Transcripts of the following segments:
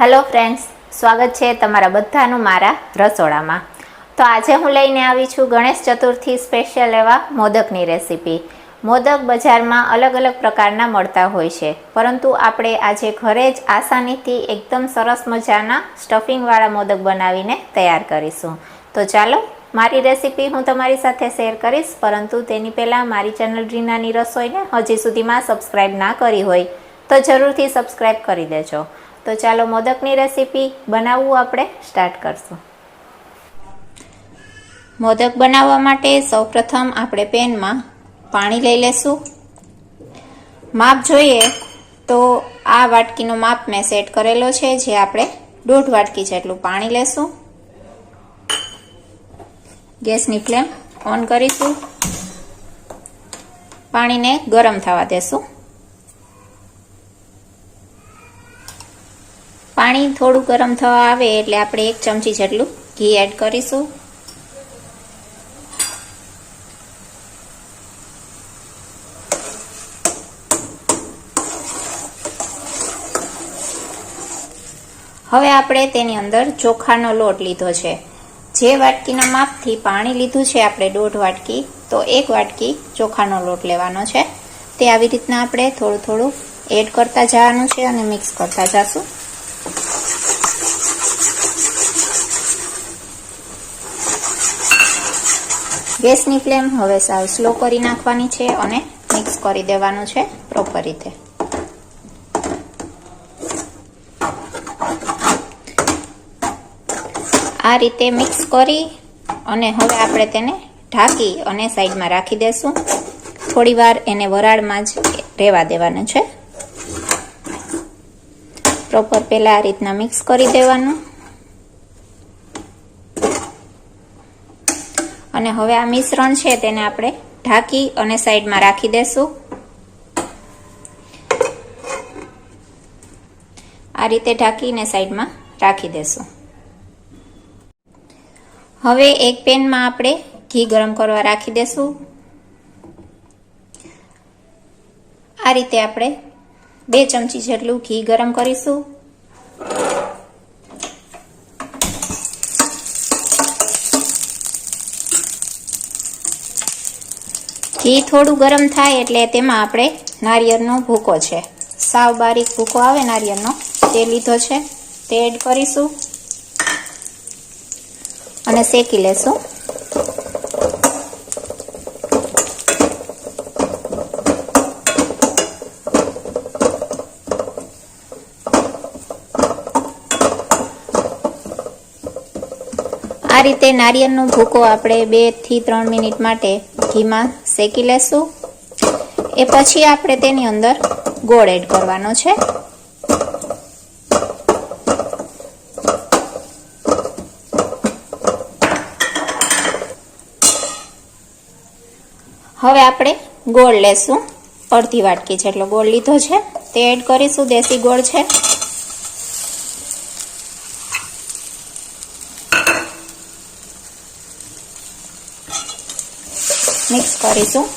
Hello friends, સ્વાગત છે તમારા બધાનું મારા રસોડામાં. તો આજે હું લઈને આવી છું ગણેશ ચતુર્થી સ્પેશિયલ એવા મોદકની રેસીપી. મોદક બજારમાં અલગ અલગ પ્રકારના મળતા હોય છે, પરંતુ આપણે આજે ઘરે જ આસાનીથી એકદમ સરસ મજાના સ્ટફિંગવાળા મોદક બનાવીને તૈયાર કરીશું. તો ચાલો, મારી રેસીપી હું તમારી સાથે શેર કરીશ, પરંતુ તેની પહેલાં મારી ચેનલ રીનાની રસોઈને હજી સુધીમાં સબસ્ક્રાઈબ ના કરી હોય, તો જરૂરથી સબસ્ક્રાઈબ કરી દેજો. તો ચાલો મોદકની રેસીપી બનાવવું આપણે સ્ટાર્ટ કરશું. મોદક બનાવવા માટે સૌપ્રથમ આપણે પેનમાં પાણી લઈ લેશું. માપ જોઈએ તો આ વાટકીનો માપ મેં સેટ કરેલો છે, જે આપણે દોઢ વાટકી જેટલું પાણી લેશું. ગેસની ફ્લેમ ઓન કરીશું. પાણીને ગરમ થવા દેશું. પાણી થોડું ગરમ થવા આવે એટલે આપણે એક ચમચી જેટલું ઘી એડ કરીશું. હવે આપણે તેની અંદર ચોખાનો લોટ લીધો છે. જે વાટકીના માપથી પાણી લીધું છે, આપણે દોઢ વાટકી, તો એક વાટકી ચોખાનો લોટ લેવાનો છે. તે આવી રીતના આપણે થોડું થોડું એડ કરતા જવાનું છે અને મિક્સ કરતા જશું. ગેસની ફ્લેમ હવે સાવ સ્લો કરી નાખવાની છે અને મિક્સ કરી દેવાનું છે પ્રોપર રીતે. આ રીતે મિક્સ કરી અને હવે આપણે તેને ઢાંકી અને સાઈડમાં રાખી દેશું. થોડી વાર એને વરાળમાં જ રહેવા દેવાનું છે. પ્રોપર પહેલાં આ રીતના મિક્સ કરી દેવાનું. અને હવે આ મિશ્રણ છે તેને આપણે ઢાંકી અને સાઈડમાં રાખી દેશું. આ રીતે ઢાંકીને સાઈડમાં રાખી દેશું. હવે એક પેનમાં આપણે ઘી ગરમ કરવા રાખી દેશું. આ રીતે આપણે બે ચમચી જેટલું ઘી ગરમ કરીશું. ઘી થોડું ગરમ થાય એટલે તેમાં આપણે નારિયેળનો ભૂકો છે. સાવ બારીક ભૂકો આવે નારિયેળનો, તે લીધો છે. તે એડ કરીશું અને શેકી લેશું. આ રીતે નારિયેળનો ભૂકો આપણે બેથી ત્રણ મિનિટ માટે ઘીમાં શેકી લેશું. એ પછી આપણે તેની અંદર ગોળ એડ કરવાનો છે. હવે આપણે ગોળ લેશું. અડધી વાટકી જેટલો ગોળ લીધો છે. તે એડ કરીશું. દેશી ગોળ છે. મિક્સ કરીશું.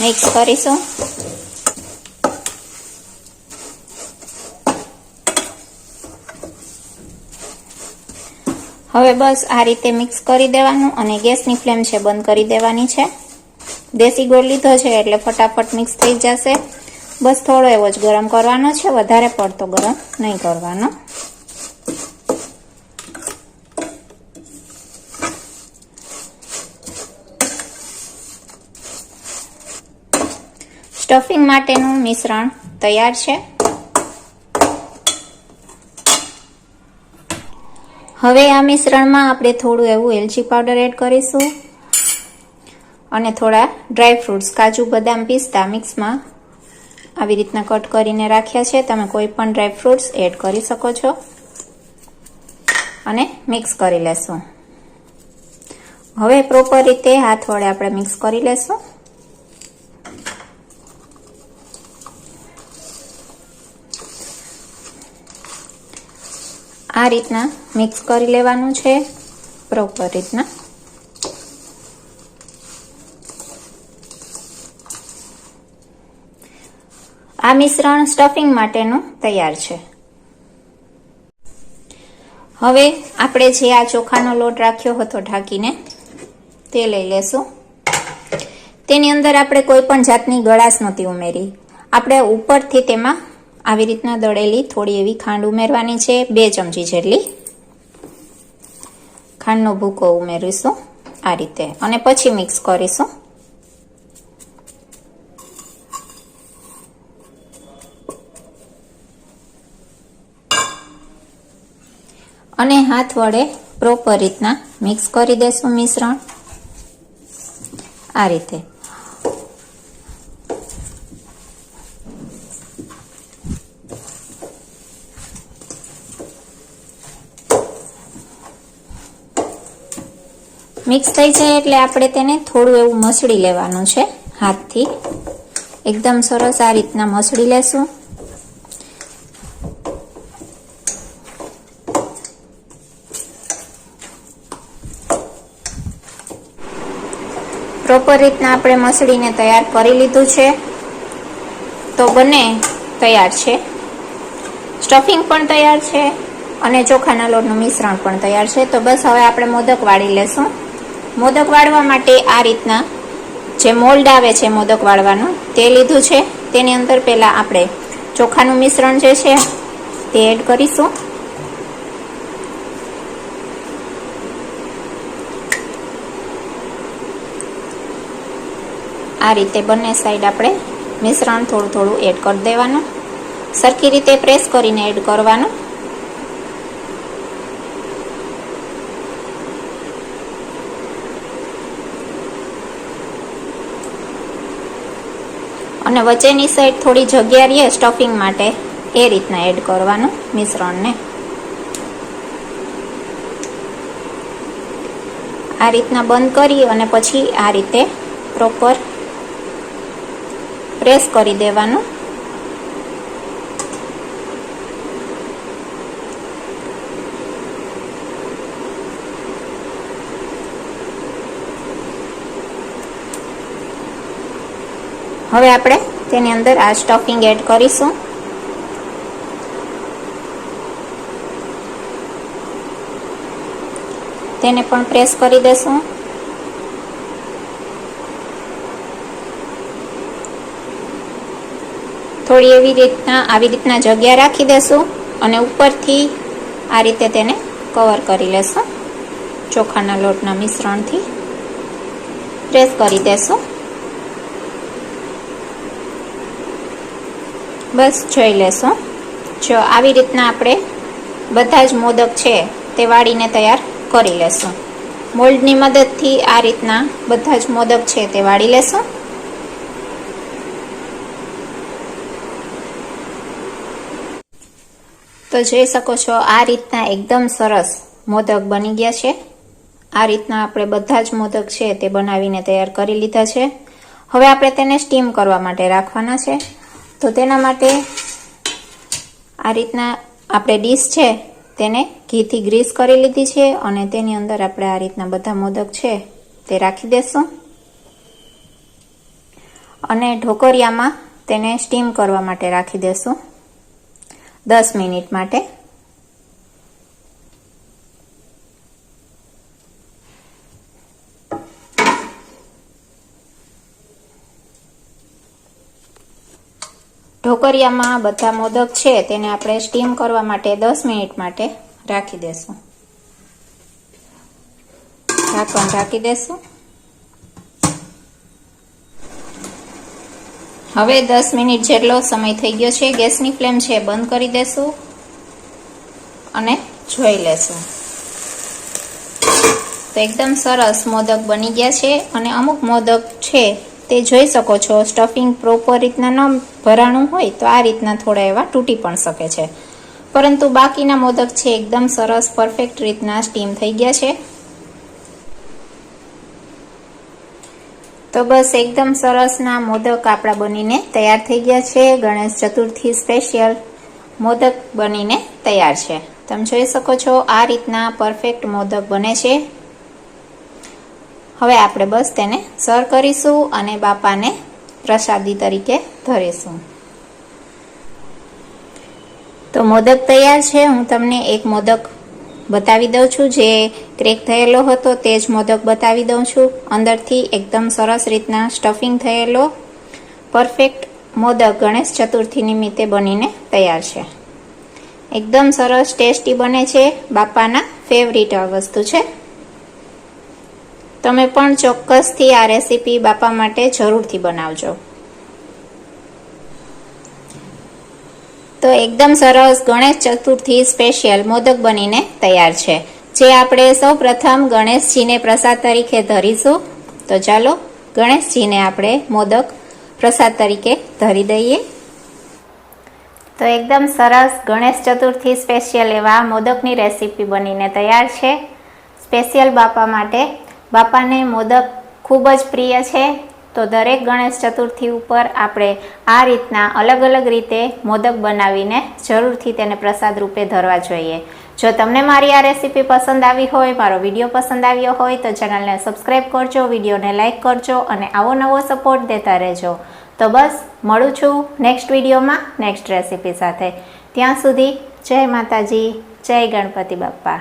મિક્સ કરીશું. હવે બસ આ રીતે મિક્સ કરી દેવાનું અને ગેસની ફ્લેમ છે બંધ કરી દેવાની છે. દેશી ગોળ લીધો છે એટલે ફટાફટ મિક્સ થઈ જશે. બસ થોડો એવો જ ગરમ કરવાનો છે. વધારે પડતો ગરમ નહીં કરવાનો. સ્ટફિંગ માટેનું મિશ્રણ તૈયાર છે. હવે આ મિશ્રણમાં આપણે થોડું એવું એલચી પાવડર એડ કરીશું અને થોડા ડ્રાય ફ્રૂટ્સ, કાજુ, બદામ પિસ્તા મિક્સમાં આવી રીતના કટ કરીને રાખ્યા છે. તમે કોઈ પણ ડ્રાય એડ કરી શકો છો અને મિક્સ કરી લેશું. હવે પ્રોપર રીતે હાથ વડે આપણે મિક્સ કરી લેશું. આ રીતના મિક્સ કરી લેવાનું છે. પ્રોપર રીતના. આ મિશ્રણ સ્ટફિંગ માટેનું તૈયાર છે. હવે આપણે જે આ ચોખાનો લોટ રાખ્યો હતો ઢાંકીને, તે લઈ લેશું. તેની અંદર આપણે કોઈ પણ જાતની ગળાશ નહોતી ઉમેરી. આપણે ઉપરથી તેમાં આવી રીતના દળેલી થોડી એવી ખાંડ ઉમેરવાની છે, બે ચમચી જેટલી. ખાંડનો ભૂકો ઉમેરીશું આ રીતે અને પછી મિક્સ કરીશું. અને હાથ વડે પ્રોપર રીતના મિક્સ કરી દેશું મિશ્રણ. આ રીતે. મિક્સ થઈ જાય એટલે આપણે તેને થોડું એવું મસળી લેવાનું છે હાથથી. એકદમ સરસ આ રીતના મસળી લેશું. પ્રોપર રીતના આપણે મસળીને તૈયાર કરી લીધું છે. તો બને તૈયાર છે. સ્ટફિંગ પણ તૈયાર છે અને ચોખાના લોટનું મિશ્રણ પણ તૈયાર છે. તો બસ હવે આપણે મોદક વાળી લેશું. મોદક વાળવા માટે આ રીતના જે મોલ્ડ આવે છે મોદક વાળવાનું, તે લીધું છે. તેની અંદર પહેલાં આપણે ચોખાનું મિશ્રણ જે છે, તે એડ કરીશું. આ રીતે બંને સાઈડ આપણે મિશ્રણ થોડું થોડું એડ કરી દેવાનું. સરખી રીતે પ્રેસ કરીને એડ કરવાનું. અને વચ્ચેની સાઈડ થોડી જગ્યા રહીએ સ્ટફિંગ માટે, એ રીતના એડ કરવાનું મિશ્રણને. આ રીતના બંધ કરી અને પછી આ રીતે પ્રોપર પ્રેસ કરી દેવાનું. હવે આપણે તેની અંદર આ સ્ટફિંગ એડ કરીશું. તેને પણ પ્રેસ કરી દેશું. થોડી એવી રીતના, આવી રીતના જગ્યા રાખી દેશું અને ઉપરથી આ રીતે તેને કવર કરી લેશું. ચોખાના લોટના મિશ્રણથી પ્રેસ કરી દેશું. બસ જોઈ લેશું. જો આવી રીતના આપણે બધા જ મોદક છે તે વાળીને તૈયાર કરી લેશું. મોલ્ડની મદદથી આ રીતના બધા જ મોદક છે તે વાળી લેશું. તો જોઈ શકો છો, આ રીતના એકદમ સરસ મોદક બની ગયા છે. આ રીતના આપણે બધા જ મોદક છે તે બનાવીને તૈયાર કરી લીધા છે. હવે આપણે તેને સ્ટીમ કરવા માટે રાખવાના છે. તો તેના માટે આ રીતના આપણે ડીશ છે, તેને ઘીથી ગ્રીસ કરી લીધી છે અને તેની અંદર આપણે આ રીતના બધા મોદક છે તે રાખી દેશું. અને ઢોકરિયામાં તેને સ્ટીમ કરવા માટે રાખી દેશું. દસ મિનિટ માટે ઢોકરિયામાં બધા મોદક છે, તેને આપણે સ્ટીમ કરવા માટે દસ મિનિટ માટે રાખી દેશું. ઢાંકણ ઢાંકી દેશું. હવે દસ મિનિટ જેટલો સમય થઈ ગયો છે, ગેસની ફ્લેમ છે બંધ કરી દેશું અને જોઈ લેશું. તો એકદમ સરસ મોદક બની ગયા છે અને અમુક મોદક છે તે જોઈ શકો છો. સ્ટફિંગ પ્રોપર રીતના ન ભરાણું હોય તો આ રીતના થોડા એવા તૂટી પણ શકે છે. પરંતુ બાકીના મોદક છે એકદમ સરસ પરફેક્ટ રીતના સ્ટીમ થઈ ગયા છે. તો બસ એકદમ સરસના મોદક આપણા બનીને તૈયાર થઈ ગયા છે. ગણેશ ચતુર્થી સ્પેશિયલ મોદક બનીને તૈયાર છે. તમે જોઈ શકો છો આ રીતના પરફેક્ટ મોદક બને છે. હવે આપણે બસ તેને સર કરીશું અને બાપાને પ્રસાદી તરીકે ધરીશું. તો મોદક તૈયાર છે. હું તમને એક મોદક બતાવી દઉં છું. જે ક્રેક થયેલો હતો તે જ મોદક બતાવી દઉં છું. અંદરથી એકદમ સરસ રીતના સ્ટફિંગ થયેલો પરફેક્ટ મોદક ગણેશ ચતુર્થી નિમિત્તે બનીને તૈયાર છે. એકદમ સરસ ટેસ્ટી બને છે. બાપાના ફેવરિટ વસ્તુ છે. તમે પણ ચોક્કસથી આ રેસીપી બાપા માટે જરૂરથી બનાવજો. તો એકદમ સરસ ગણેશ ચતુર્થી સ્પેશિયલ મોદક બનીને તૈયાર છે. જે આપણે સૌ પ્રથમ ગણેશજીને પ્રસાદ તરીકે ધરીશું. તો ચાલો ગણેશજીને આપણે મોદક પ્રસાદ તરીકે ધરી દઈએ. તો એકદમ સરસ ગણેશ ચતુર્થી સ્પેશિયલ એવા મોદકની રેસીપી બનીને તૈયાર છે. સ્પેશિયલ બાપા માટે બાપાને મોદક ખૂબ જ પ્રિય છે. તો દરેક ગણેશ ચતુર્થી ઉપર આપણે આ રીતના અલગ અલગ રીતે મોદક બનાવીને જરૂરથી તેને પ્રસાદ રૂપે ધરવા જોઈએ. જો તમને મારી આ રેસીપી પસંદ આવી હોય, મારો વીડિયો પસંદ આવ્યો હોય, તો ચેનલને સબસ્ક્રાઈબ કરજો, વિડીયોને લાઇક કરજો અને આવો નવો સપોર્ટ દેતા રહેજો. તો બસ, મળું છું નેક્સ્ટ વિડીયોમાં, નેક્સ્ટ રેસીપી સાથે. ત્યાં સુધી જય માતાજી, જય ગણપતિ બાપ્પા.